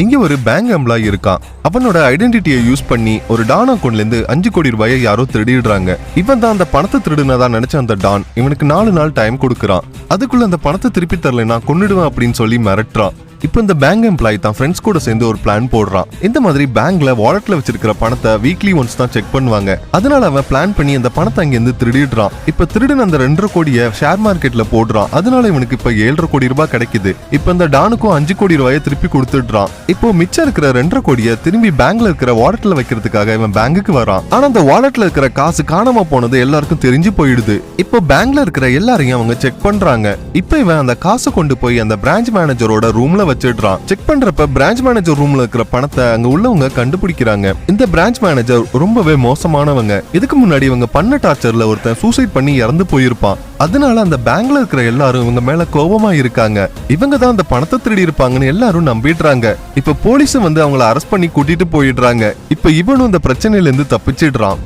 இங்க ஒரு bank employee இருக்கான். அவனோட ஐடென்டிட்டியை யூஸ் பண்ணி ஒரு டான் அக்கௌண்ட்ல இருந்து அஞ்சு கோடி ரூபாயை யாரோ திருடிடுறாங்க. இவன் தான் அந்த பணத்தை திருடுனதா நினைச்ச அந்த டான் இவனுக்கு நாலு நாள் டைம் கொடுக்கறான். அதுக்குள்ள அந்த பணத்தை திருப்பி தரலைன்னா கொண்டுடுவேன் அப்படின்னு சொல்லி மிரட்டுறான். இப்போ இந்த பேங்க் எம்ப்ளாய் தான் ஃப்ரெண்ட்ஸ் கூட சேர்ந்து ஒரு பிளான் போடுறான். இந்த மாதிரி பேங்க்ல வாலெட்ல வச்சிருக்கிற பணத்தை வீக்லி ஒன்ஸ் தான் செக் பண்ணுவாங்க. அதனால அவன் பிளான் பண்ணி அந்த பணத்தை அங்கிருந்து திருடிடுறான். இப்ப திருடன் அந்த ரெண்டரை கோடியை ஷேர் மார்க்கெட்ல போடுறான். அதனால இவனுக்கு இப்ப ஏழரை கோடி ரூபாய் கிடைக்குது. இப்ப இந்த டானுக்கும் அஞ்சு கோடி ரூபாயை திருப்பி கொடுத்துடுறான். இப்போ மிச்சம் இருக்கிற ரெண்டரை கோடியை திரும்பி பேங்க்ல இருக்கிற வாலெட்ல வைக்கிறதுக்காக இவன் பேங்குக்கு வரான். ஆனா அந்த வாலெட்ல இருக்கிற காசு காணாம போனது எல்லாருக்கும் தெரிஞ்சு போயிடுது. இப்போ பேங்க்ல இருக்கிற எல்லாரையும் அவங்க செக் பண்றாங்க. இப்போ இவன் அந்த காசை கொண்டு போய் அந்த பிரான்ச் மேனேஜரோட ரூம்ல வச்சிடுறான். செக் பண்றப்ப பிரான்ச் மேனேஜர் ரூம்ல இருக்கிற பணத்தை அங்க உள்ளவங்க கண்டுபிடிக்கிறாங்க. இந்த பிரான்ச் மேனேஜர் ரொம்பவே மோசமானவங்க. இதுக்கு முன்னாடி இவங்க பண்ண டார்ச்சர்ல ஒருத்தன் சூசைட் பண்ணி இறந்து போயிருப்பான். அதனால அந்த பேங்க்ல இருக்கிற எல்லாரும் இவங்க மேல கோபமா இருக்காங்க. இவங்க தான் அந்த பணத்தை திருடி இருப்பாங்கன்னு எல்லாரும் நம்பிடுறாங்க. இப்ப போலீஸும் வந்து அவங்கள அரெஸ்ட் பண்ணி கூட்டிட்டு போயிடுறாங்க. இப்ப இவனும் இந்த பிரச்சனையில இருந்து தப்பிச்சிடுறான்.